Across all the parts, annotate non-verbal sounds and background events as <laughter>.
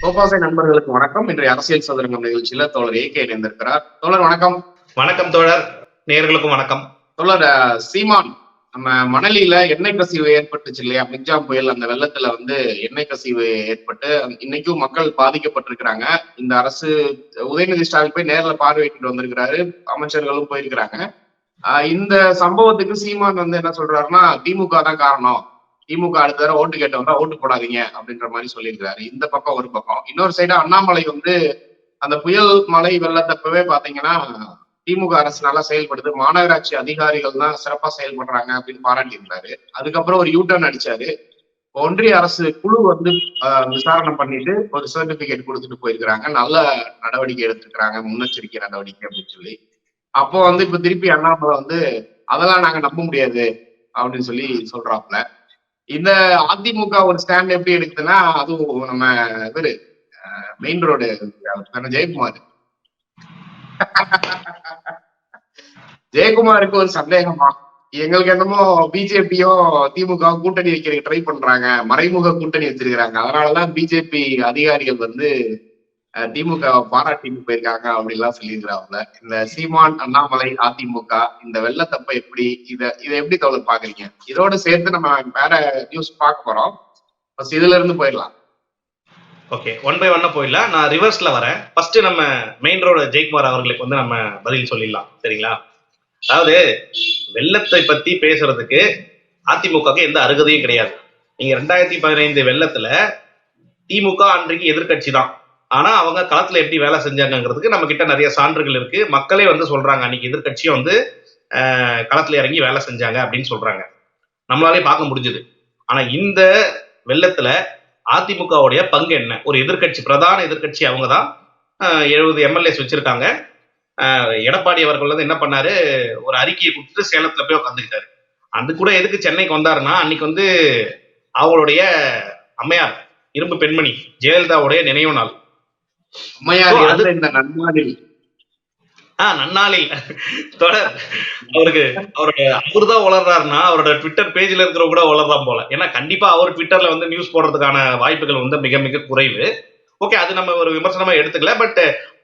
கோபாசை நண்பர்களுக்கு வணக்கம். இன்றைய அரசியல் சதுரங்கம் நிகழ்ச்சியில தோழர் ஏகே இணைந்திருக்கிறார். தோழர் வணக்கம். வணக்கம் தோழர். நேயர்களுக்கும் வணக்கம். தோழர் சீமான் நம்ம மணலியில எண்ணெய் கசிவு ஏற்பட்டுச்சு இல்லையா? மிக்ஜாம் புயல் அந்த வெள்ளத்துல வந்து எண்ணெய் கசிவு ஏற்பட்டு இன்னைக்கும் மக்கள் பாதிக்கப்பட்டிருக்கிறாங்க. இந்த அரசு உதயநிதி ஸ்டாலின் போய் நேர்ல பார்வையிட்டு வந்திருக்கிறாரு. அமைச்சர்களும் போயிருக்கிறாங்க. ஆஹ் இந்த சம்பவத்துக்கு சீமான் வந்து என்ன சொல்றாருன்னா திமுக தான் காரணம். திமுக அடுத்த தடவை ஓட்டு கேட்டவங்க ஓட்டு போடாதீங்க அப்படின்ற மாதிரி சொல்லியிருக்காரு இந்த பக்கம் ஒரு பக்கம். இன்னொரு சைடு அண்ணாமலை வந்து அந்த புயல் மழை வெள்ளத்தப்பவே பாத்தீங்கன்னா திமுக அரசு நல்லா செயல்படுது. மாநகராட்சி அதிகாரிகள் தான் சிறப்பா செயல்படுறாங்க அப்படின்னு பாராட்டியிருந்தாரு அதுக்கப்புறம் ஒரு யூ டர்ன் அடிச்சாரு. ஒன்றிய அரசு குழு வந்து விசாரணை பண்ணிட்டு ஒரு சர்டிபிகேட் கொடுத்துட்டு போயிருக்கிறாங்க. நல்ல நடவடிக்கை எடுத்திருக்கிறாங்க. முன்னெச்சரிக்கை நடவடிக்கை அப்படின்னு சொல்லி. அப்போ வந்து இப்ப திருப்பி அண்ணாமலை வந்து அதெல்லாம் நாங்க நம்ப முடியாது அப்படின்னு சொல்லி சொல்றாப்ல இந்த அதிமுக ஒரு ஸ்டாண்ட் எப்படி எடுக்குதுன்னா அதுவும் நம்ம இவரு மெயின் ரோடு ஜெயக்குமார். ஜெயக்குமாருக்கு ஒரு சந்தேகமா? எங்களுக்கு என்னமோ பிஜேபியும் திமுக கூட்டணி வைக்கிறதுக்கு ட்ரை பண்றாங்க மறைமுக கூட்டணி வச்சிருக்கிறாங்க. அதனாலதான் பிஜேபி அதிகாரிகள் வந்து திமுக வை பாராட்டிட்டு போயிருக்காங்க அப்படின்லாம் சொல்லியிருக்கிறாங்க இந்த சீமான் அண்ணாமலை அதிமுக இந்த வெள்ளத்தப்ப எப்படி இத இதை எப்படி தோழர் பாக்குறீங்க இதோட சேர்த்து நம்ம வேற நியூஸ் பார்க்க போறோம். ஃபர்ஸ்ட் இதுல இருந்து போயிடலாம். ஓகே ஒன் பை ஒன்னா போயிடலாம். நான் ரிவர்ஸ்ல வரேன். ஃபர்ஸ்ட் நம்ம மெயின் ரோடு ஜெயக்குமார் அவர்களுக்கு வந்து நம்ம பதில் சொல்லிடலாம். சரிங்களா? அதாவது வெள்ளத்தை பத்தி பேசுறதுக்கு அதிமுகவுக்கு எந்த அருகதையும் கிடையாது. நீங்க ரெண்டாயிரத்தி பதினைந்து வெள்ளத்துல திமுக அன்றைக்கு எதிர்க்கட்சி தான். ஆனா அவங்க களத்துல எப்படி வேலை செஞ்சாங்கங்கிறதுக்கு நம்ம கிட்ட நிறைய சான்றுகள் இருக்கு. மக்களே வந்து சொல்றாங்க அன்னைக்கு எதிர்கட்சியும் வந்து களத்துல இறங்கி வேலை செஞ்சாங்க அப்படின்னு சொல்றாங்க. நம்மளாலே பார்க்க முடிஞ்சது. ஆனா இந்த வெள்ளத்துல அதிமுகவுடைய பங்கு என்ன? ஒரு எதிர்க்கட்சி பிரதான எதிர்க்கட்சி அவங்க தான் எழுபது எம்எல்ஏஸ் வச்சிருக்காங்க. எடப்பாடி அவர்கள் வந்து என்ன பண்ணாரு? ஒரு அறிக்கையை கொடுத்துட்டு சேலத்துல போய் உட்காந்துக்கிட்டாரு அது கூட எதுக்கு சென்னைக்கு வந்தாருன்னா அன்னைக்கு வந்து அவங்களுடைய அம்மையார் இரும்பு பெண்மணி ஜெயலலிதாவுடைய நினைவு நாள். அம்மையார் இந்த நன்னாளில். ஆஹ் நன்னாளில். தொடர். அவருக்கு அவருடைய அவர் தான் வளர்றாருன்னா அவரோட ட்விட்டர் பேஜ்ல இருக்கிறவங்க கூட வளர்றான் போல. ஏன்னா கண்டிப்பா அவர் ட்விட்டர்ல வந்து நியூஸ் போடுறதுக்கான வாய்ப்புகள் வந்து மிக மிக குறைவு. ஓகே அது நம்ம ஒரு விமர்சனமா எடுத்துக்கல பட்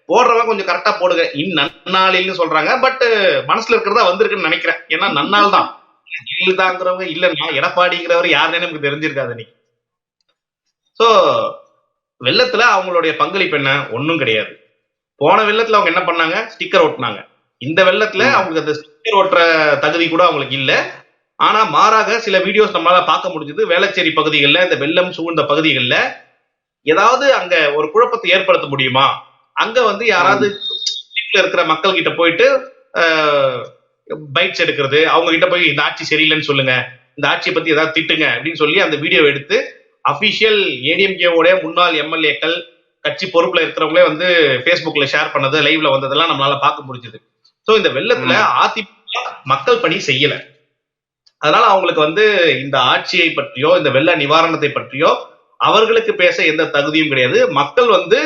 போடுறவங்க கொஞ்சம் கரெக்டா போடுங்க. இன் நன்னாளில்னு சொல்றாங்க பட் மனசுல இருக்கிறதா வந்திருக்குன்னு நினைக்கிறேன். ஏன்னா நன்னாள் தான். ஜெயலலிதாங்கிறவங்க இல்லைன்னா எடப்பாடிங்கிறவர் யாருன்னு நமக்கு தெரிஞ்சிருக்காது இன்னைக்கு. சோ வெள்ளத்துல அவங்களுடைய பங்களிப்பு என்ன? ஒண்ணும் கிடையாது. போன வெள்ளத்துல அவங்க என்ன பண்ணாங்க? ஸ்டிக்கர் ஒட்டினாங்க இந்த வெள்ளத்துல. அவங்களுக்கு அந்த ஸ்டிக்கர் ஒட்டுற தகுதி கூட அவங்களுக்கு இல்ல. ஆனா மாறாக சில வீடியோஸ் நம்மளால பார்க்க முடிஞ்சது. வேளச்சேரி பகுதிகளில் இந்த வெள்ளம் சூழ்ந்த பகுதிகளில் ஏதாவது அங்க ஒரு குழப்பத்தை ஏற்படுத்த முடியுமா? அங்க வந்து யாராவது வீட்டுல இருக்கிற மக்கள் கிட்ட போயிட்டு பைட்ஸ் எடுக்கிறது அவங்க கிட்ட போய் இந்த ஆட்சி சரியில்லைன்னு சொல்லுங்க. இந்த ஆட்சியை பத்தி ஏதாவது திட்டுங்க. அப்படின்னு சொல்லி அந்த வீடியோ எடுத்து அபிஷியல் ஏடிஎம்கேவோட முன்னாள் எம்எல்ஏக்கள் கட்சி பொறுப்புல இருக்கிறவங்களே வந்து Facebookல ஷேர் பண்ணது லைவ்ல வந்ததெல்லாம் நம்மளால பார்க்க முடிஞ்சது. சோ இந்த வெள்ளத்துல அதிமுக மக்கள் பணி செய்யல. அதனால அவங்களுக்கு வந்து இந்த ஆட்சியை பற்றியோ இந்த வெள்ள நிவாரணத்தை பற்றியோ அவர்களுக்கு பேச எந்த தகுதியும் கிடையாது. மக்கள் வந்து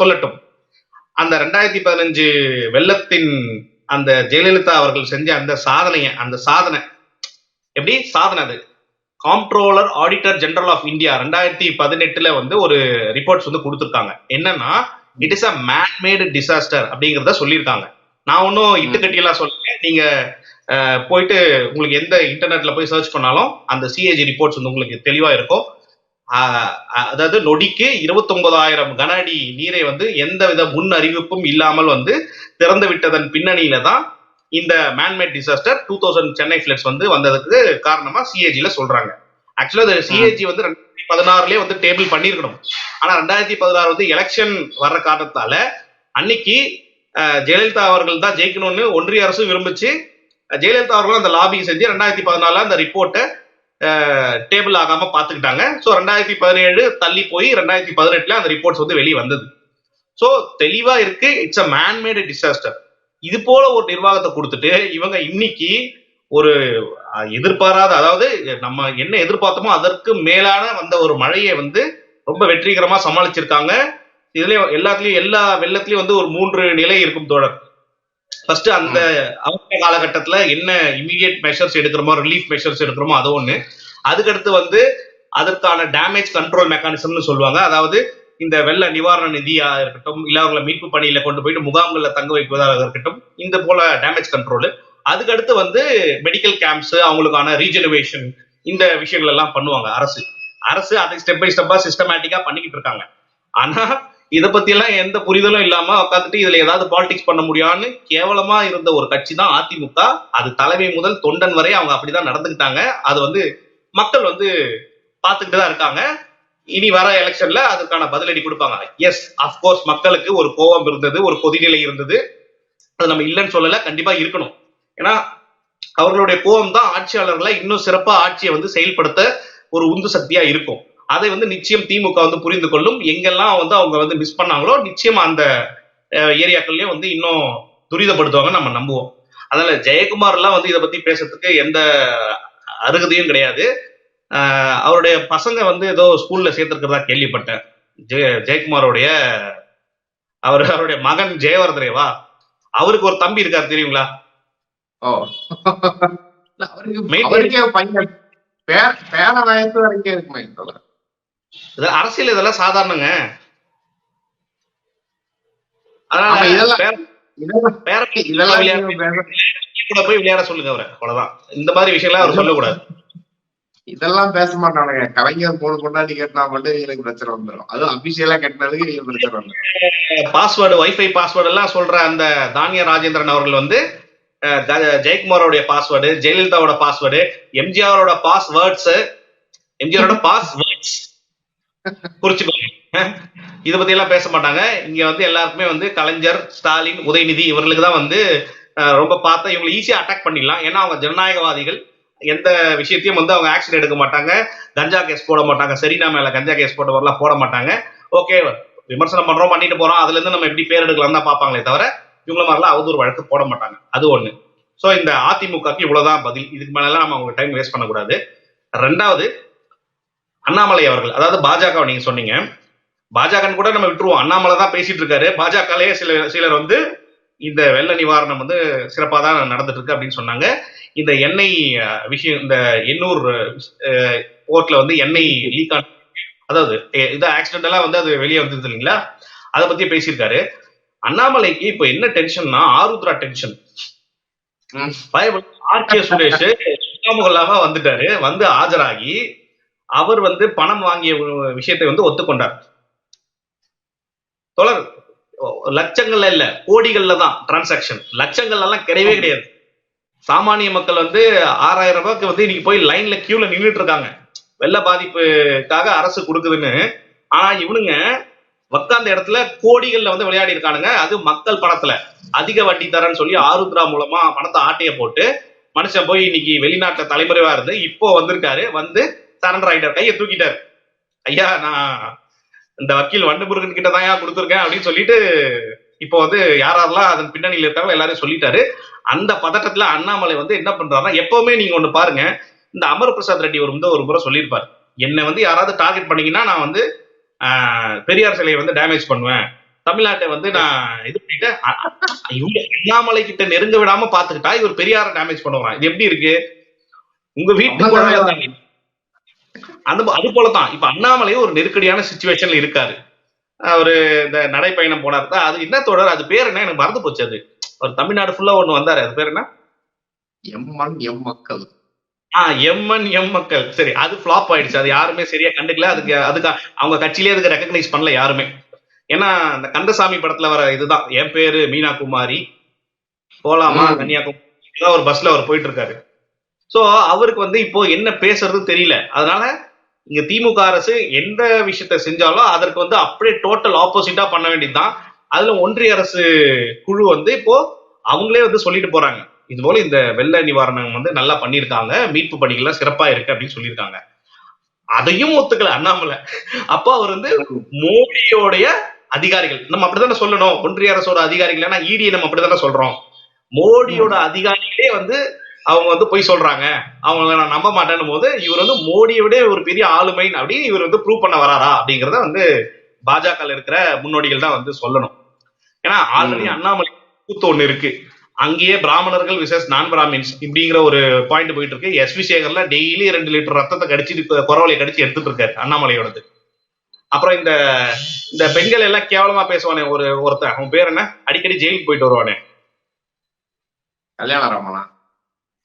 சொல்லட்டும். அந்த ரெண்டாயிரத்தி பதினஞ்சு வெள்ளத்தின் அந்த ஜெயலலிதா அவர்கள் செஞ்ச அந்த சாதனைய அந்த சாதனை எப்படி? சாதனை அது. Comptroller auditor general of India ரெண்டாயிரத்தி பதினெட்டுல வந்து ஒரு ரிப்போர்ட்ஸ் வந்து கொடுத்துருக்காங்க. என்னன்னா it is a manmade disaster அப்படிங்கிறத சொல்லியிருக்காங்க. நான் ஒன்றும் இட்டுக்கட்டியெல்லாம் சொல்லுங்க நீங்க போயிட்டு உங்களுக்கு எந்த இன்டர்நெட்ல போய் சர்ச் பண்ணாலும் அந்த சிஏஜி ரிப்போர்ட்ஸ் வந்து உங்களுக்கு தெளிவா இருக்கும். அதாவது நொடிக்கு இருபத்தொன்பதாயிரம் கன அடி நீரை வந்து எந்த வித முன் அறிவிப்பும் இல்லாமல் வந்து திறந்து விட்டதன் பின்னணியில தான் இந்த manmade disaster two thousand Chennai floods வந்து வந்ததுக்கு காரணமா சிஏஜில சொல்றாங்க. ஆக்சுவலா சிஏஜி வந்து ரெண்டாயிரத்தி பதினாறுலயே வந்து டேபிள் பண்ணியிருக்கணும். ஆனா ரெண்டாயிரத்தி பதினாறு வந்து எலெக்ஷன் வர்ற காரணத்தால அன்னைக்கு ஜெயலலிதா அவர்கள் தான் ஜெயிக்கணும்னு ஒன்றிய அரசு விரும்பிச்சு. ஜெயலலிதா அவர்களும் அந்த லாபி செஞ்சு ரெண்டாயிரத்தி பதினாலுல அந்த ரிப்போர்ட்டை டேபிள் ஆகாம பாத்துக்கிட்டாங்க ஸோ ரெண்டாயிரத்தி பதினேழு தள்ளி போய் ரெண்டாயிரத்தி பதினெட்டுல அந்த ரிப்போர்ட்ஸ் வந்து வெளியே வந்தது. ஸோ தெளிவா இருக்கு இட்ஸ் அ மேன்மேடு டிசாஸ்டர் இது போல ஒரு நிர்வாகத்தை கொடுத்துட்டு இவங்க இன்னைக்கு ஒரு எதிர்பாராத அதாவது நம்ம என்ன எதிர்பார்த்தோமோ அதற்கு மேலான வந்த ஒரு மழையை வந்து ரொம்ப வெற்றிகரமா சமாளிச்சிருக்காங்க. இதுலயும் எல்லாத்துலயும் எல்லா வெள்ளத்துலயும் வந்து ஒரு மூன்று நிலை இருக்கும் தோழர். ஃபர்ஸ்ட் அந்த அவசர காலகட்டத்துல என்ன இமீடியட் மெஷர்ஸ் எடுக்கிறோமோ ரிலீஃப் மெஷர்ஸ் எடுக்கிறோமோ அது ஒண்ணு. அதுக்கடுத்து வந்து அதற்கான டேமேஜ் கண்ட்ரோல் மெக்கானிசம்னு சொல்லுவாங்க. அதாவது இந்த வெள்ள நிவாரண நிதியா இருக்கட்டும் இல்ல அவங்களை மீட்பு பணியில கொண்டு போயிட்டு முகாம்கள்ல தங்க வைப்பதாக இருக்கட்டும் இந்த போல டேமேஜ் கண்ட்ரோலு அதுக்கடுத்து வந்து மெடிக்கல் கேம்ப்ஸ் அவங்களுக்கான ரீஜெனரேஷன் இந்த விஷயங்கள் எல்லாம் பண்ணுவாங்க அரசு. அரசு அதை ஸ்டெப் பை ஸ்டெப்பா சிஸ்டமேட்டிக்கா பண்ணிக்கிட்டு இருக்காங்க. ஆனா இதை பத்தி எல்லாம் எந்த புரிதலும் இல்லாம உட்காந்துட்டு இதுல ஏதாவது பாலிடிக்ஸ் பண்ண முடியான்னு கேவலமா இருந்த ஒரு கட்சி தான் அதிமுக. அது தலைமை முதல் தொண்டன் வரை அவங்க அப்படிதான் நடந்துக்கிட்டாங்க. அது வந்து மக்கள் வந்து பார்த்துக்கிட்டு தான் இருக்காங்க. இனி வர எலெக்ஷன்ல அதுக்கான பதிலடி கொடுப்பாங்க. எஸ் அப்கோர்ஸ் மக்களுக்கு ஒரு கோபம் இருந்தது ஒரு கொதிநிலை இருந்தது. அது நம்ம இல்லைன்னு சொல்லல கண்டிப்பா இருக்கணும். ஏன்னா அவர்களுடைய கோபம் தான் ஆட்சியாளர்களை இன்னும் சிறப்பா ஆட்சியை வந்து செயல்படுத்த ஒரு உந்து சக்தியா இருக்கும். அதை வந்து நிச்சயம் திமுக வந்து புரிந்து கொள்ளும். எங்கெல்லாம் வந்து அவங்க வந்து மிஸ் பண்ணாங்களோ நிச்சயம் அந்த ஏரியாக்கள்லயும் வந்து இன்னும் துரிதப்படுத்துவாங்க நம்ம நம்புவோம். அதனால ஜெயக்குமார் எல்லாம் வந்து இதை பத்தி பேசுறதுக்கு எந்த அருகதையும் கிடையாது. அவருடைய பசங்க வந்து ஏதோ ஸ்கூல்ல சேர்த்திருக்கிறதா கேள்விப்பட்டேன். ஜெய ஜெயக்குமாரோடைய அவர் அவருடைய மகன் ஜெயவர்தனேவா? அவருக்கு ஒரு தம்பி இருக்காரு தெரியுங்களா? அரசியல் இதெல்லாம் சாதாரணங்க. கூட போய் விளையாட சொல்லுங்க அவரை. அவ்வளவுதான். இந்த மாதிரி விஷயம்லாம் அவர் சொல்லக்கூடாது. இதெல்லாம் பேச மாட்டானுங்க. கலைஞர் போன கொண்டாடி கேட்டா மட்டும் இவங்களுக்கு பிரச்சனை வந்துடும் அதுவும் அபிஷியலா கேட்டதுக்கு இவங்க பிரச்சனை வந்துடும் பாஸ்வேர்டு வைஃபை பாஸ்வேர்டு எல்லாம் சொல்ற அந்த தானிய ராஜேந்திரன் அவர்கள் வந்து த- ஜெயக்குமாரோட பாஸ்வேர்டு ஜெயலலிதாவோட பாஸ்வேர்டு எம்ஜிஆரோட பாஸ்வேர்ட்ஸ் எம்ஜிஆரோட பாஸ்வேர்ட்ஸ் குறிச்சுக்கோங்க இதை பத்தி எல்லாம் பேச மாட்டாங்க. இங்க வந்து எல்லாருக்குமே வந்து கலைஞர் ஸ்டாலின் உதயநிதி இவர்களுக்கு தான் வந்து ரொம்ப பார்த்தா இவங்களை ஈஸியா அட்டாக் பண்ணிடலாம். ஏன்னா அவங்க ஜனநாயகவாதிகள். எந்த விஷயத்தையும் வந்து அவங்க ஆக்ஷன் எடுக்க மாட்டாங்க. கஞ்சா கேஸ் போட மாட்டாங்க. சரினா மேல கஞ்சா கேஸ் போட்டவரெல்லாம் போட மாட்டாங்க. ஓகே விமர்சனம் பண்றோம் பண்ணிட்டு போறோம். அதுல இருந்து நம்ம எப்படி பேர் எடுக்கலாம் தான் பார்ப்பாங்களே தவிர இவங்கள மாதிரிலாம் அவதூறு வழக்கு போட மாட்டாங்க. அது ஒண்ணு. ஸோ இந்த அதிமுகக்கு இவ்வளவுதான் பதில். இதுக்கு மேலாம் நம்ம அவங்க டைம் வேஸ்ட் பண்ணக்கூடாது. ரெண்டாவது அண்ணாமலை அவர்கள் அதாவது பாஜக நீங்க சொன்னீங்க. பாஜகன்னு கூட நம்ம விட்டுருவோம். அண்ணாமலை தான் பேசிட்டு இருக்காரு. பாஜகலயே சில சிலர் வந்து இந்த வெள்ள நிவாரணம் வந்து சிறப்பாக தான் நடந்துட்டு இருக்கு அப்படின்னு சொன்னாங்க. இந்த எண்ணெய் விஷயம் இந்த எண்ணூர் போர்ட்ல வந்து எண்ணெய் லீக் ஆன அதாவது இது ஆக்சிடென்டலா வந்து அது வெளியே வந்தது இல்லைங்களா? அதை பத்தி பேசியிருக்காரு. அண்ணாமலைக்கு இப்ப என்ன டென்ஷன்னா Aarudhra tension R K Suresh சுத்தாமுகல்லாம வந்துட்டாரு. வந்து ஆஜராகி அவர் வந்து பணம் வாங்கிய விஷயத்தை வந்து ஒத்துக்கொண்டார். தொடர் லட்சங்கள்ல இல்ல கோடிகள்ல தான் டிரான்சாக்ஷன் லட்சங்கள்ல எல்லாம் கிடையவே கிடையாது. சாமானிய மக்கள் வந்து ஆறாயிரம் ரூபாய்க்கு வந்து இன்னைக்கு போய் லைன்ல கியூல நின்னுட்டு இருக்காங்க. வெள்ள பாதிப்புக்காக அரசு கொடுக்குதுன்னு. ஆனா இவனுங்க உக்காந்த இடத்துல கோடிகள்ல வந்து விளையாடி இருக்கானுங்க. அது மக்கள் பணத்துல. அதிக வட்டி தரேன்னு சொல்லி ஆருத்ரா மூலமா பணத்தை ஆட்டைய போட்டு மனுஷன் போய் இன்னைக்கு வெளிநாட்டுல தலைமுறைவா இருந்து இப்போ வந்திருக்காரு. வந்து சரண்டர் ஆயிட்டார். கையை தூக்கிட்டாரு. ஐயா நான் இந்த வக்கீல் வண்டுமுருகன் கிட்ட தான் கொடுத்துருக்கேன் அப்படின்னு சொல்லிட்டு இப்போ வந்து யார் யாரெல்லாம் அதன் பின்னணியில் இருக்காங்களோ எல்லாரும் சொல்லிட்டாரு. அந்த பதட்டத்துல அண்ணாமலை வந்து என்ன பண்றாருன்னா எப்பவுமே நீங்க ஒண்ணு பாருங்க இந்த அமர் பிரசாத் ரெட்டி ஒரு வந்து ஒரு முறை சொல்லியிருப்பார். என்னை வந்து யாராவது டார்கெட் பண்ணீங்கன்னா நான் வந்து ஆஹ், பெரியார் சிலையை வந்து டேமேஜ் பண்ணுவேன். தமிழ்நாட்டை வந்து நான் இது பண்ணிட்டு இவங்க அண்ணாமலை கிட்ட நெருங்க விடாம பாத்துக்கிட்டா இவர் பெரியார டேமேஜ் பண்ணுவான் இது எப்படி இருக்கு? உங்க வீட்டு அந்த அது போலதான் இப்ப அண்ணாமலையும் ஒரு நெருக்கடியான சுச்சுவேஷன்ல இருக்காரு. அவரு இந்த நடைப்பயணம் போனாரு. தான் அது என்ன தொடர்? அது பேர் என்ன? எனக்கு மறந்து போச்சு அது. அவர் தமிழ்நாடு ஃபுல்லா ஒண்ணு வந்தாரு. அது பேர் என்ன? எம்மன் எம் மக்கள் ஆ எம்என் எம் மக்கள் சரி அது ஃபிளாப் ஆயிடுச்சு. அது யாருமே சரியா கண்டுக்கல. அதுக்கு அதுக்கு அவங்க கட்சியிலே அதுக்கு ரெக்கக்னைஸ் பண்ணல யாருமே. ஏன்னா இந்த கந்தசாமி படத்துல வர இதுதான். என் பேரு மீனா குமாரி போலாமா. கன்னியாகுமரி. ஒரு பஸ்ல அவர் போயிட்டு இருக்காரு. சோ அவருக்கு வந்து இப்போ என்ன பேசுறது தெரியல. அதனால இங்க திமுக அரசு எந்த விஷயத்த செஞ்சாலும் அதற்கு வந்து அப்படியே டோட்டல் ஆப்போசிட்டா பண்ண வேண்டியதுதான். அதுல ஒன்றிய அரசு குழு வந்து இப்போ அவங்களே வந்து சொல்லிட்டு போறாங்க. இது போல இந்த வெள்ள நிவாரணம் வந்து நல்லா பண்ணியிருக்காங்க. மீட்பு பணிகள்லாம் சிறப்பா இருக்கு அப்படின்னு சொல்லியிருக்காங்க. அதையும் ஒத்துக்கல அண்ணாமலை. அப்போ அவர் வந்து மோடியோடைய அதிகாரிகள். நம்ம அப்படித்தானே சொல்லணும். ஒன்றிய அரசோட அதிகாரிகள் ஏன்னா இடி நம்ம அப்படித்தானே சொல்றோம். மோடியோட அதிகாரிகளே வந்து அவங்க வந்து போய் சொல்றாங்க. அவங்க நான் நம்ப மாட்டேன்னும் போது இவர் வந்து மோடியை விட ஒரு பெரிய ஆளுமை அப்படின்னு இவர் வந்து ப்ரூவ் பண்ண வராரா அப்படிங்கறத வந்து பாஜக இருக்கிற முன்னோடிகள் தான் வந்து சொல்லணும். ஏன்னா ஆல்ரெடி. அண்ணாமலை கூத்து ஒண்ணு இருக்கு. அங்கேயே பிராமணர்கள் விசஸ் நான் பிராமின்ஸ் இப்படிங்கிற ஒரு பாயிண்ட் போயிட்டு இருக்கு. எஸ் வி சேகர்ல டெய்லி ரெண்டு லிட்டர் ரத்தத்தை கடிச்சு குறவலை கடிச்சு எடுத்துட்டு இருக்காரு அண்ணாமலையோடது. அப்புறம் இந்த இந்த பெண்கள் எல்லாம் கேவலமா பேசுவானே ஒரு ஒருத்தன். அவன் பேர் என்ன? அடிக்கடி ஜெயிலுக்கு போயிட்டு வருவானே. கல்யாண ராமனா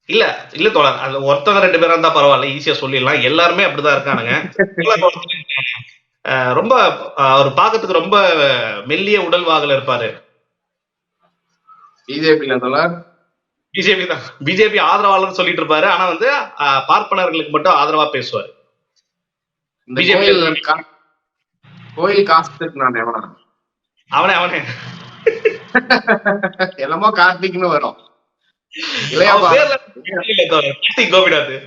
இல்ல இல்ல தோழர். அது ஒருத்தவங்க ரெண்டு பேரா இருந்தா பரவாயில்ல ஈஸியா சொல்லிடலாம். எல்லாருமே அப்படிதான் இருக்கானுங்க. ரொம்ப அவர் பார்க்கறதுக்கு ரொம்ப மெல்லிய உடல்வாகல இருப்பாரு. பிஜேபியில தோழர்? பிஜேபி தான். பிஜேபி ஆதரவாளர்னு சொல்லிட்டு இருப்பாரு. ஆனா வந்து பார்ப்பனர்களுக்கு மட்டும் ஆதரவா பேசுவாரு. BJP கோயில் ல- கா- கோயில் காஸ்துக்கு நான் எவனா? அவனே அவனே. <laughs> என்னமோ கார்த்திக்னு வரும். கோபிநாத்.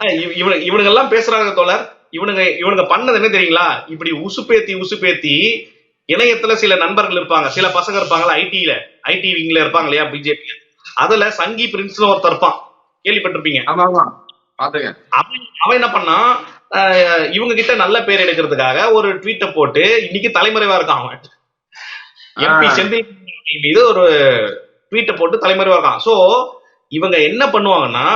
இவனுங்க எல்லாம் பேசுறாங்க தோழர். இவனுங்க இவனுங்க பண்ணது என்ன தெரியுங்களா? இப்படி உசுப்பேத்தி உசுப்பேத்தி இணையத்துல சில நண்பர்கள் இருப்பாங்க. சில பசங்க இருப்பாங்களா? ஐடில ஐடி விங்ல இருப்பாங்க இல்லையா பிஜேபி. அதுல சங்கி பிரின்ஸ்னு ஒருத்தர் இருப்பான். கேள்விப்பட்டிருப்பீங்க? அவன் அவன் என்ன பண்ணான் அஹ் இவங்க கிட்ட நல்ல பேர் எடுக்கிறதுக்காக ஒரு ட்வீட்டை போட்டு இன்னைக்கு தலைமறைவா இருக்கான் அவன். எம்பி செந்தில் மீது ஒரு ட்வீட்டை போட்டு தலைமறைவா இருக்கான். சோ இவங்க என்ன பண்ணுவாங்கன்னா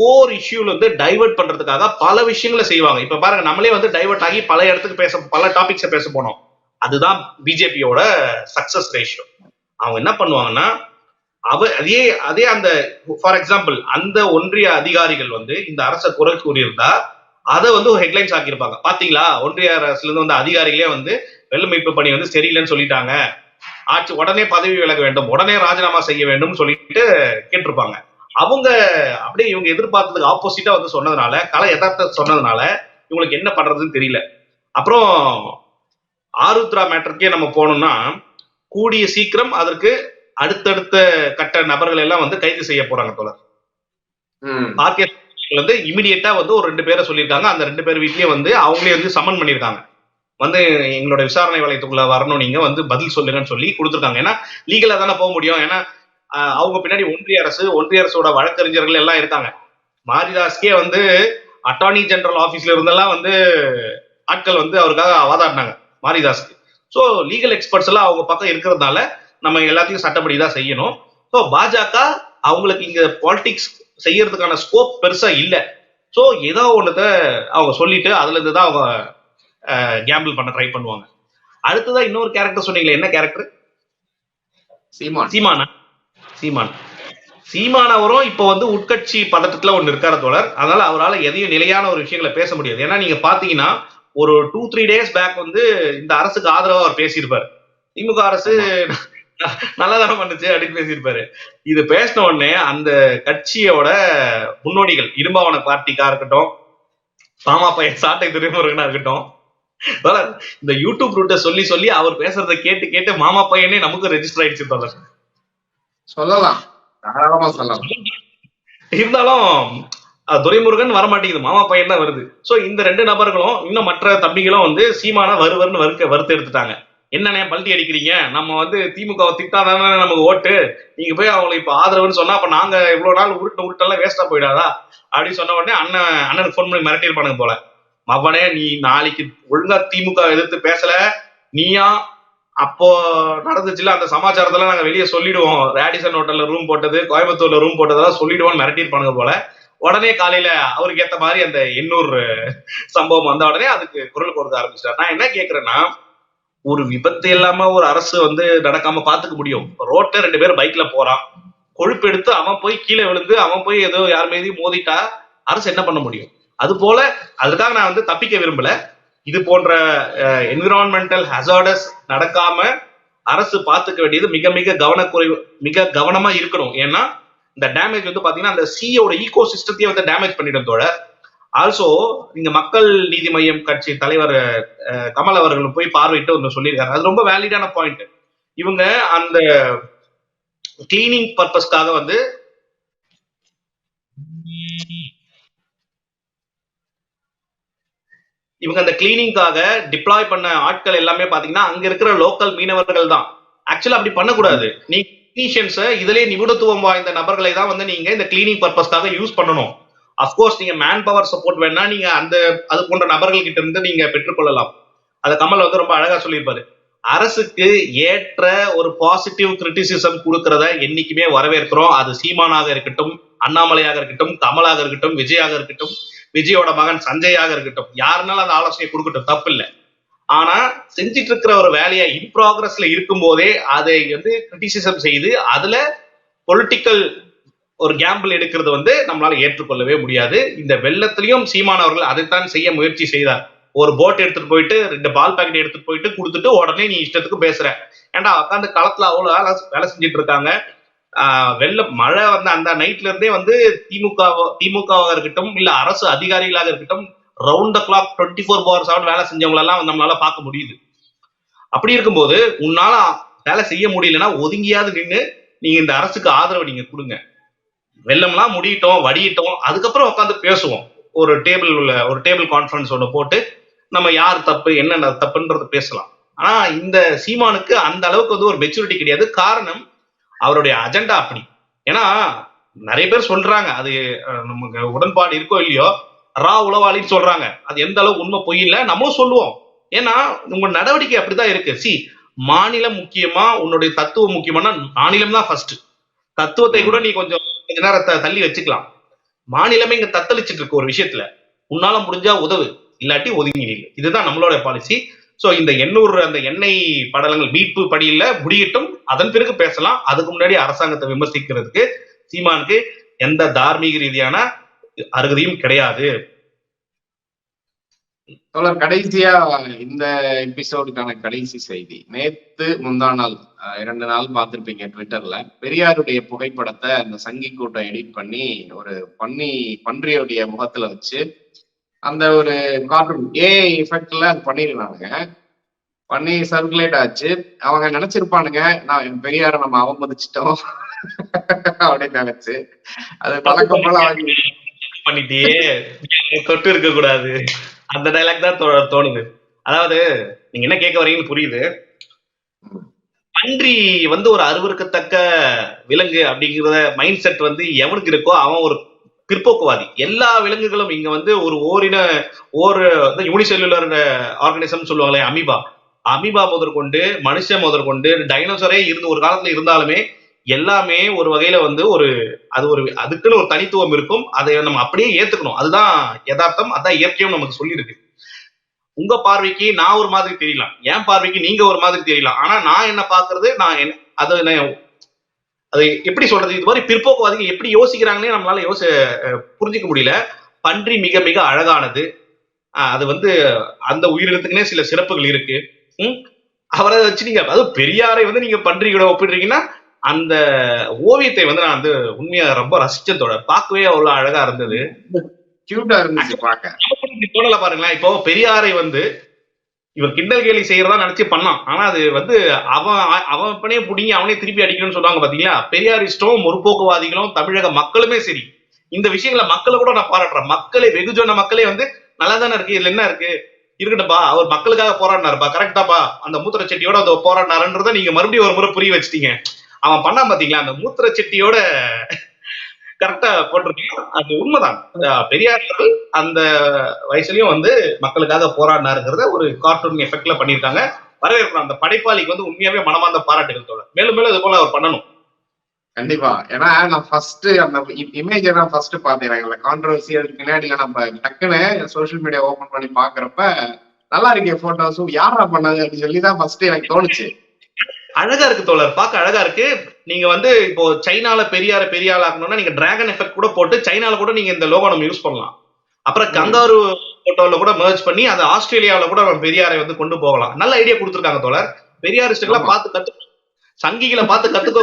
கோர் இஷ்யூல வந்து டைவர்ட் பண்றதுக்காக பல விஷயங்களை செய்வாங்க. இப்ப பாருங்க நம்மளே வந்து டைவர்ட் ஆகி பல இடத்துக்கு பேச பல டாபிக்ஸை பேச போனோம். அதுதான் பிஜேபியோட சக்சஸ் ரேஷியோ அவங்க என்ன பண்ணுவாங்கன்னா அவ அதே அதே அந்த ஃபார் எக்ஸாம்பிள் அந்த ஒன்றிய அதிகாரிகள் வந்து இந்த அரசை குரல் கூறியிருந்தா அதை வந்து ஒரு ஹெட்லைன்ஸ் ஆக்கியிருப்பாங்க. பாத்தீங்களா? ஒன்றிய அரசுல இருந்து வந்த அதிகாரிகளே வந்து வெள்ள மீட்பு பணி வந்து சரியில்லைன்னு சொல்லிட்டாங்க. ஆட்சி உடனே பதவி விலக வேண்டும் உடனே ராஜினாமா செய்ய வேண்டும் சொல்லிட்டு கேட்டிருப்பாங்க. அவங்க அப்படியே இவங்க எதிர்பார்த்ததுக்கு ஆப்போசிட்டா வந்து சொன்னதுனால கலை யதார்த்த சொன்னதுனால இவங்களுக்கு என்ன பண்றதுன்னு தெரியல. அப்புறம் ஆருத்ரா மேட்டருக்கே நம்ம போனோம்னா கூடிய சீக்கிரம் அதற்கு அடுத்தடுத்த கட்ட நபர்கள் எல்லாம் வந்து கைது செய்ய போறாங்க தோழர். ஆர்கே வந்து இமிடியேட்டா வந்து ஒரு ரெண்டு பேரை சொல்லியிருக்காங்க. அந்த ரெண்டு பேர் வீட்லயே வந்து அவங்களே வந்து சம்மன் பண்ணியிருக்காங்க. வந்து எங்களோட விசாரணை வளையத்துக்குள்ள வரணும். நீங்க வந்து பதில் சொல்லுங்கன்னு சொல்லி கொடுத்துருக்காங்க. ஏன்னா லீகலா தானே போக முடியும். ஏன்னா அவங்க பின்னாடி ஒன்றிய அரசு ஒன்றிய அரசோட வழக்கறிஞர்கள் எல்லாம் இருக்காங்க. மாரிதாஸ்கே வந்து அட்டார்னி ஜெனரல் ஆபீஸ்ல இருந்தெல்லாம் வந்து ஆட்கள் வந்து அவருக்காக வாதாடினாங்க மாரிதாஸ்க்கு. ஸோ லீகல் எக்ஸ்பர்ட்ஸ் எல்லாம் அவங்க பக்கம் இருக்கிறதுனால நம்ம எல்லாத்தையும் சட்டப்படி தான் செய்யணும். ஸோ பாஜக அவங்களுக்கு இங்க பாலிடிக்ஸ் செய்யறதுக்கான ஸ்கோப் பெருசா இல்லை. ஸோ ஏதோ ஒன்றத அவங்க சொல்லிட்டு அதுல இருந்து தான் அவங்க கேம்பிள் பண்ண ட்ரை பண்ணுவாங்க. அடுத்ததா இன்னொரு கேரக்டர் சொன்னீங்களே என்ன கேரக்டர் சீமான். சீமானா. சீமான். சீமான் அவரும் இப்போ வந்து உட்கட்சி பதட்டத்துல ஒன்று இருக்கார தோழர். அதனால அவரால் எதையும் நிலையான ஒரு விஷயங்களை பேச முடியாது. ஏன்னா நீங்க பாத்தீங்கன்னா ஒரு டூ த்ரீ டேஸ் பேக் வந்து இந்த அரசுக்கு ஆதரவா அவர் பேசியிருப்பாரு. திமுக அரசு நல்லதானம் பண்ணுச்சு அப்படின்னு பேசியிருப்பாரு. இது பேசின உடனே அந்த கட்சியோட முன்னோடிகள் இரும்பாவன பார்ட்டிக்கா இருக்கட்டும் பாமக சாட்டை துறைமுருகனா இருக்கட்டும் இந்த யூடியூப் ரூட்டை சொல்லி சொல்லி அவர் பேசுறதை கேட்டு கேட்டு மாமா பையனே நமக்கு ரெஜிஸ்டர் ஆயிடுச்சு தோழர். சொல்லலாம். தாராளமா சொல்லலாம். இருந்தாலும் துரைமுருகன் வர மாட்டேங்குது மாமா பையன் தான் வருது. சோ இந்த ரெண்டு நபர்களும் இன்னும் மற்ற தம்பிகளும் வந்து சீமான வருவர்னு வறுக்க வறுத்து எடுத்துட்டாங்க. என்னண்ணே பல்ட்டி அடிக்கிறீங்க? நம்ம வந்து திமுக திட்டாதானே நமக்கு ஓட்டு? நீங்க போய் அவங்களை இப்ப ஆதரவுன்னு சொன்னா அப்ப நாங்க இவ்வளவு நாள் உருட்டு உருட்டெல்லாம் வேஸ்டா போயிடாதா? அப்படின்னு சொன்ன உடனே அண்ணன் அண்ணனுக்கு ஃபோன் பண்ணி மிரட்டியிருப்பானுங்க போல. மவனே நீ நாளைக்கு ஒழுங்கா திமுக எதிர்த்து பேசல. நீயா? அப்போ நடந்துச்சுல அந்த சமாச்சாரத்தெல்லாம் நாங்க வெளியே சொல்லிடுவோம். ரேடிசன் ஹோட்டல்ல ரூம் போட்டது கோயம்புத்தூர்ல ரூம் போட்டதெல்லாம் சொல்லிடுவோம்னு மிரட்டிருப்பானுங்க போல. உடனே காலையில அவருக்கு ஏத்த மாதிரி அந்த எண்ணூர் சம்பவம் வந்த உடனே அதுக்கு குரல் கொடுக்க ஆரம்பிச்சிட்டார். நான் என்ன கேக்குறேன்னா ஒரு விபத்து இல்லாம ஒரு அரசு வந்து நடக்காம பாத்துக்க முடியும். ரோட்ல ரெண்டு பேரும் பைக்ல போறான். கொழுப்பு எடுத்து அவன் போய் கீழே விழுந்து அவன் போய் ஏதோ யார் மீதி மோதிட்டா அரசு என்ன பண்ண முடியும்? அது போல அதுக்காக நான் வந்து தப்பிக்க விரும்பல. இது போன்ற என்விரான்மெண்டல் ஹசார்டஸ் நடக்காம அரசு பார்த்துக்க வேண்டியது மிக மிக கவனக்குறைவு மிக கவனமா இருக்கணும். ஏன்னா இந்த டேமேஜ் வந்து பாத்தீங்கன்னா அந்த சியோட ஈகோ சிஸ்டத்தையே வந்து டேமேஜ் பண்ணிடும் தோட ஆல்சோ இங்க மக்கள் நீதி மையம் கட்சி தலைவர் கமல் அவர்கள் போய் பார்வையிட்டு ஒன்று சொல்லியிருக்காரு. அது ரொம்ப வேலிடான பாயிண்ட் இவங்க அந்த கிளீனிங் பர்பஸ்க்காக வந்து இவங்க அந்த கிளீனிங்காக டிப்ளாய் பண்ண ஆட்கள் எல்லாமே பாத்தீங்கன்னா அங்க இருக்கிற லோக்கல் மீனவர்கள் தான். ஆக்சுவலா அப்படி பண்ணக்கூடாது. நீ டெக்னீஷியன்ஸை இதுலயே நிபுணத்துவம் வாய்ந்த நபர்களை தான் வந்து நீங்க இந்த கிளீனிங் பர்பஸ்க்காக யூஸ் பண்ணணும். அஃப்கோர்ஸ் நீங்க மேன் பவர் சப்போர்ட் வேணா நீங்க அந்த அது போன்ற நபர்கள் கிட்ட இருந்து நீங்க பெற்றுக்கொள்ளலாம். அதை கமல் வந்து ரொம்ப அழகா சொல்லியிருப்பாரு. அரசுக்கு ஏற்ற ஒரு பாசிட்டிவ் கிரிட்டிசிசம் கொடுக்கறத என்னைக்குமே வரவேற்கிறோம். அது சீமானாக இருக்கட்டும் அண்ணாமலையாக இருக்கட்டும் கமலாக இருக்கட்டும் விஜயாக இருக்கட்டும். விஜயோட மகன் சஞ்சயாக இருக்கட்டும் யாருனாலும் அந்த ஆலோசனை கொடுக்கட்டும் தப்பு இல்லை ஆனா செஞ்சிட்டு இருக்கிற ஒரு வேலையை இன் ப்ராக்ரஸ்ல இருக்கும் போதே அதை வந்து கிரிட்டிசிசம் செய்து அதுல பொலிட்டிக்கல் ஒரு கேம்பிள் எடுக்கிறது வந்து நம்மளால ஏற்றுக்கொள்ளவே முடியாது. இந்த வெள்ளத்திலையும் சீமான் அவர்கள் அதைத்தான் செய்ய முயற்சி செய்தார். ஒரு போட் எடுத்துட்டு போயிட்டு ரெண்டு பால் பேக்கெட் எடுத்துட்டு போயிட்டு கொடுத்துட்டு உடனே நீ இஷ்டத்துக்கு பேசுற. ஏன்டா உட்காந்து களத்துல அவ்வளவு வேலை வேலை செஞ்சுட்டு இருக்காங்க வெள்ள மழை வந்து அந்த நைட்ல இருந்தே வந்து திமுக திமுகவாக இருக்கட்டும் இல்ல அரசு அதிகாரிகளாக இருக்கட்டும் round the clock twenty four hours ஆகும் வேலை செஞ்சவங்களெல்லாம் நம்மளால பார்க்க முடியுது. அப்படி இருக்கும்போது உன்னால வேலை செய்ய முடியலன்னா ஒதுங்கியாவது நின்று நீங்க இந்த அரசுக்கு ஆதரவு நீங்க கொடுங்க. வெள்ளம்லாம் முடியட்டும் வடியிட்டோம் அதுக்கப்புறம் உட்காந்து பேசுவோம். ஒரு டேபிள் உள்ள ஒரு டேபிள் கான்ஃபரன்ஸ் ஒன்று போட்டு நம்ம யார் தப்பு என்னென்ன தப்புன்றது பேசலாம். ஆனா இந்த சீமானுக்கு அந்த அளவுக்கு வந்து ஒரு மெச்சூரிட்டி கிடையாது. காரணம் அவருடைய அஜெண்டா அப்படி. ஏன்னா நிறைய பேர் சொல்றாங்க அது நமக்கு உடன்பாடு இருக்கோ இல்லையோ ரா உளவாளின்னு சொல்றாங்க. அது எந்த அளவு உண்மை பொய் இல்லை நம்மளும் சொல்லுவோம். ஏன்னா உங்க நடவடிக்கை அப்படிதான் இருக்கு. சி மாநிலம் முக்கியமா உன்னுடைய தத்துவம் முக்கியமானா மாநிலம் தான் ஃபர்ஸ்ட் தத்துவத்தை கூட நீ கொஞ்சம் கொஞ்ச நேரத்தை தள்ளி வச்சுக்கலாம். மாநிலமே இங்க தத்தளிச்சுட்டு இருக்கு ஒரு விஷயத்துல. உன்னால முடிஞ்சா உதவு இல்லாட்டி ஒதுங்கி நில்லு. இதுதான் நம்மளோட பாலிசி ஸோ இந்த எண்ணூர் அந்த எண்ணெய் படலங்கள் மீட்பு படியில முடியட்டும். அதன் பிறகு பேசலாம். அதுக்கு முன்னாடி அரசாங்கத்தை விமர்சிக்கிறதுக்கு சீமானுக்கு எந்த தார்மீக ரீதியான அருகதையும் கிடையாது. தோழர் கடைசியா இந்த எபிசோடுக்கான கடைசி செய்தி. நேத்து முந்தா நாள் இரண்டு நாள் பார்த்திருப்பீங்க ட்விட்டர்ல. பெரியாருடைய புகைப்படத்தை அந்த சங்கி கூட்டம் எடிட் பண்ணி ஒரு பன்னி பன்றியுடைய முகத்துல வச்சு அந்த ஒரு கார்ட்டூன் ஏ எஃபெக்ட்ல அது பண்ணிருக்கானுங்க பண்ணி சர்க்குலேட் ஆச்சு. அவங்க நினைச்சிருப்பானுங்க நான் பெரியாரை நம்ம அவமதிச்சிட்டோம். அப்படின்னு நினைச்சு அது பழக்கம் போல அவங்க பண்ணிட்டியே தொட்டு இருக்க கூடாது. அந்த டைலாக் தான் தோணுது. அதாவது நீங்க என்ன கேட்க வரீங்கன்னு புரியுது. பன்றி வந்து ஒரு அருவருக்கத்தக்க விலங்கு அப்படிங்கிறத மைண்ட் செட் வந்து எவனுக்கு இருக்கோ அவன் ஒரு பிற்போக்குவாதி. எல்லா விலங்குகளும் இங்க வந்து ஒரு ஓரின ஓர் யூனிசெல்லுலர் ஆர்கனிசம் சொல்லுவாங்களே அமீபா. அமீபா முதற்கொண்டு மனுஷன் முதற்கொண்டு டைனோசரே இருந்து ஒரு காலத்துல இருந்தாலுமே எல்லாமே ஒரு வகையில வந்து ஒரு அது ஒரு அதுக்குன்னு ஒரு தனித்துவம் இருக்கும். அதை நம்ம அப்படியே ஏத்துக்கணும். அதுதான் யதார்த்தம் அதான் இயற்கையும் நமக்கு சொல்லியிருக்கு. உங்க பார்வைக்கு நான் ஒரு மாதிரி தெரியலாம். என் பார்வைக்கு நீங்க ஒரு மாதிரி தெரியலாம். ஆனா நான் என்ன பாக்குறது நான் என்ன அது அது எப்படி சொல்றது? இது மாதிரி பிற்போக்குவாதிகள் எப்படி யோசிக்கிறாங்கன்னே நம்மளால யோசி புரிஞ்சுக்க முடியல. பன்றி மிக மிக அழகானது. அது வந்து அந்த உயிரினத்துக்குனே சில சிறப்புகள் இருக்கு. ம்? அவரை வச்சு நீங்க அது பெரியாரை வந்து நீங்க பன்றி கூட ஒப்பிடுறீங்கன்னா அந்த ஓவியத்தை வந்து நான் வந்து உண்மையா ரொம்ப ரசிச்சதோட பார்க்கவே அவ்வளவு அழகா இருந்தது. தோணல பாருங்களேன். இப்போ பெரியாரை வந்து இவர் கிண்டல் கேலி செய்யறதா நினைச்சு பண்ணான் ஆனா அது வந்து அவன் அவன் பண்ணே புடிங்கி அவனே திருப்பி அடிக்கணும்னு சொல்லுவாங்க பாத்தீங்களா? பெரியாரிஸ்டும் முற்போக்குவாதிகளும் தமிழக மக்களுமே சரி. இந்த விஷயங்களை மக்களை கூட நான் பாராட்டுறேன். மக்களே வெகுஜன மக்களே வந்து நல்லா தானே இருக்கு. இதுல என்ன இருக்கு? இருக்கட்டும்பா அவர் மக்களுக்காக போராடினாருப்பா. கரெக்டாப்பா அந்த மூத்திர செட்டியோட அந்த போராடினாருன்றத நீங்க மறுபடியும் ஒரு முறை புரிய வச்சிட்டீங்க. அவன் பண்ணான் பாத்தீங்களா? அந்த மூத்திர செட்டியோட கரெக்டா போட்டிருக்கீங்க. அது உண்மைதான். பெரியார் அந்த வயசுலயும் வந்து மக்களுக்காக போராடினாருங்கிறத ஒரு கார்ட்டூன் எஃபெக்ட்ல பண்ணியிருக்காங்க. வரவேற்கிறோம். அந்த படைப்பாளிக்கு வந்து உண்மையாவே மனமார்ந்த பாராட்டுகள் தோட மேலும் மேலும் இது போல அவர் பண்ணணும். கண்டிப்பா. ஏன்னா நான் ஃபர்ஸ்ட் அந்த இமேஜ் நான் ஃபர்ஸ்ட் பார்த்தேன் இந்த கான்ட்ரவர்சி அதுக்கு பின்னாடி நம்ம டக்குன்னு சோஷியல் மீடியா ஓபன் பண்ணி பாக்குறப்ப நல்லா இருக்கே போட்டோஸும் யாரா பண்ணாங்க அப்படின்னு சொல்லி தான் ஃபர்ஸ்ட் எனக்கு தோணுச்சு. அழகா இருக்கு தோழர். பார்க்க அழகா இருக்கு. நீங்க வந்து இப்போ சைனால பெரியார பெரிய ஆள் ஆக்கணும்னா நீங்க டிராகன் எஃபெக்ட் கூட போட்டு சைனால கூட நீங்க இந்த லோகோ நம்ம யூஸ் பண்ணலாம். அப்புறம் கங்காரு போட்டோல கூட மெர்ஜ் பண்ணி அது ஆஸ்திரேலியாவில கூட நம்ம பெரியாரை வந்து கொண்டு போகலாம். நல்ல ஐடியா கொடுத்துருக்காங்க தோழர். பெரியாரிஸ்டுகளை. பார்த்து கத்து சங்கிகளை பார்த்து கத்துக்கோ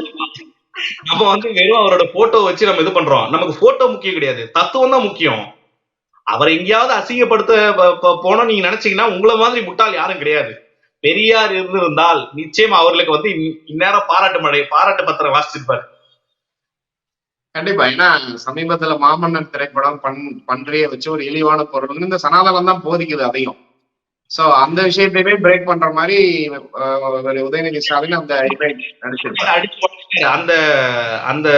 நம்ம வந்து வெறும் அவரோட போட்டோ வச்சு நம்ம இது பண்றோம். நமக்கு போட்டோ முக்கியம் கிடையாது. தத்துவம் தான் முக்கியம். அவரை எங்கேயாவது அசிங்கப்படுத்த போனோம் நீங்க நினைச்சீங்கன்னா உங்களை மாதிரி முட்டாள் யாரும் கிடையாது. பெரியார் இருந்திருந்தால் நிச்சயம் அவர்களுக்கு வந்து இந்~ இந்நேரம் பாராட்டு மழை பாராட்டு பத்திரம் வாசிச்சிருப்பாரு. கண்டிப்பா. ஏன்னா சமீபத்துல மாமன்னன் திரைப்படம் பண் பன்றிய வச்சு ஒரு இழிவான பொருள் இந்த சனாதனம் தான் போதிக்குது அதையும் சோ அந்த விஷயத்தையுமே பிரேக் பண்ற மாதிரி உதயநிதி ஸ்டாலின் அந்த. அந்த அந்த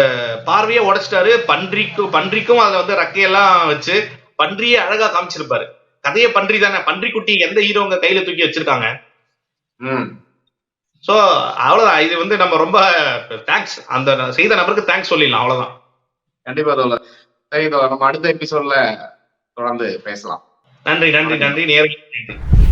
பார்வையை உடைச்சிட்டாரு. பன்றிக்கும் பன்றிக்கும் அதுல வந்து ரெக்கையெல்லாம் வச்சு பன்றியே அழகா காமிச்சிருப்பாரு. கதையே பன்றி தானே. பன்றி குட்டி எந்த ஹீரோங்க கையில தூக்கி வச்சிருக்காங்க? ம். ஸோ அவ்வளவுதான். இது வந்து நம்ம ரொம்ப தேங்க்ஸ் அந்த செய்த நபருக்கு தேங்க்ஸ் சொல்லிடலாம். அவ்வளவுதான். கண்டிப்பா தோழர். சரி தோழர். நம்ம அடுத்த எபிசோட்ல தொடர்ந்து பேசலாம். நன்றி நன்றி நன்றி. நேரம்